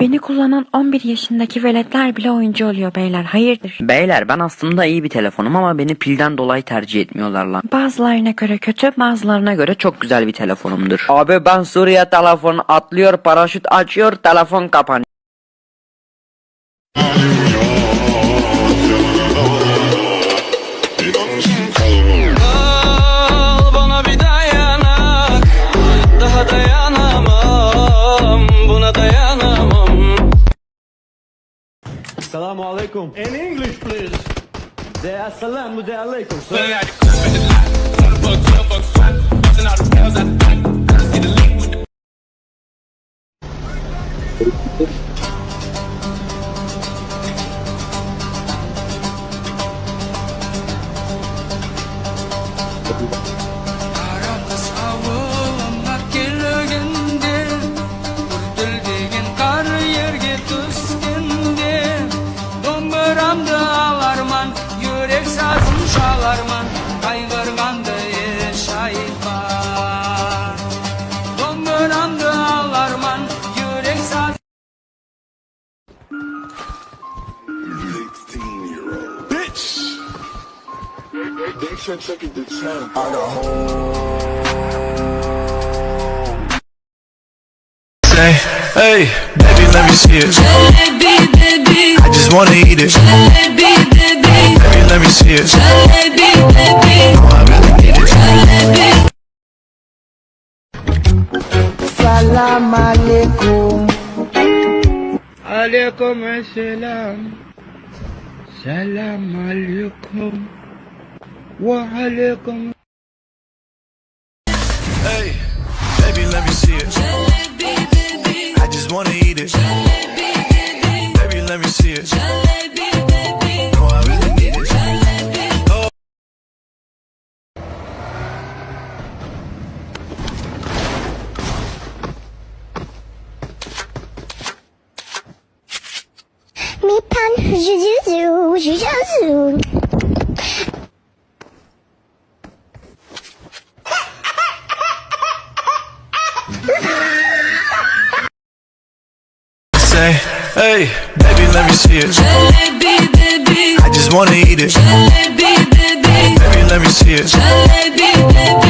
Beni kullanan 11 yaşındaki veletler bile oyuncu oluyor beyler. Hayırdır? Beyler ben aslında iyi bir telefonum ama beni pilden dolayı tercih etmiyorlar lan. Bazılarına göre kötü, bazılarına göre göre çok güzel bir telefonumdur. Abi ben Suriye telefonu atlıyor, paraşüt açıyor, telefon kapanıyor. Al bana bir dayanak Daha dayanamam Buna dayanamam Assalamu alaikum. In English, please. De assalamu de alaikum. sir. sazım çalarman Kaygırgandı şayfa Dondurandı ağlarman Yürek saz Bitch! They should check the time. I got home. Say, hey, baby, let me see it. I just wanna eat it. Let me see it. jalebi baby, Oh, I really need it. jalebi. Salam alaikum. Aleyküm selam. Selam aleyküm. Ve aleyküm Hey, baby, let me see it. Jalebi baby, I just wanna eat it. jalebi Say, hey, baby, let me see it. Jalebi baby, I just wanna eat it. jalebi baby, Baby, let me see it. jalebi baby,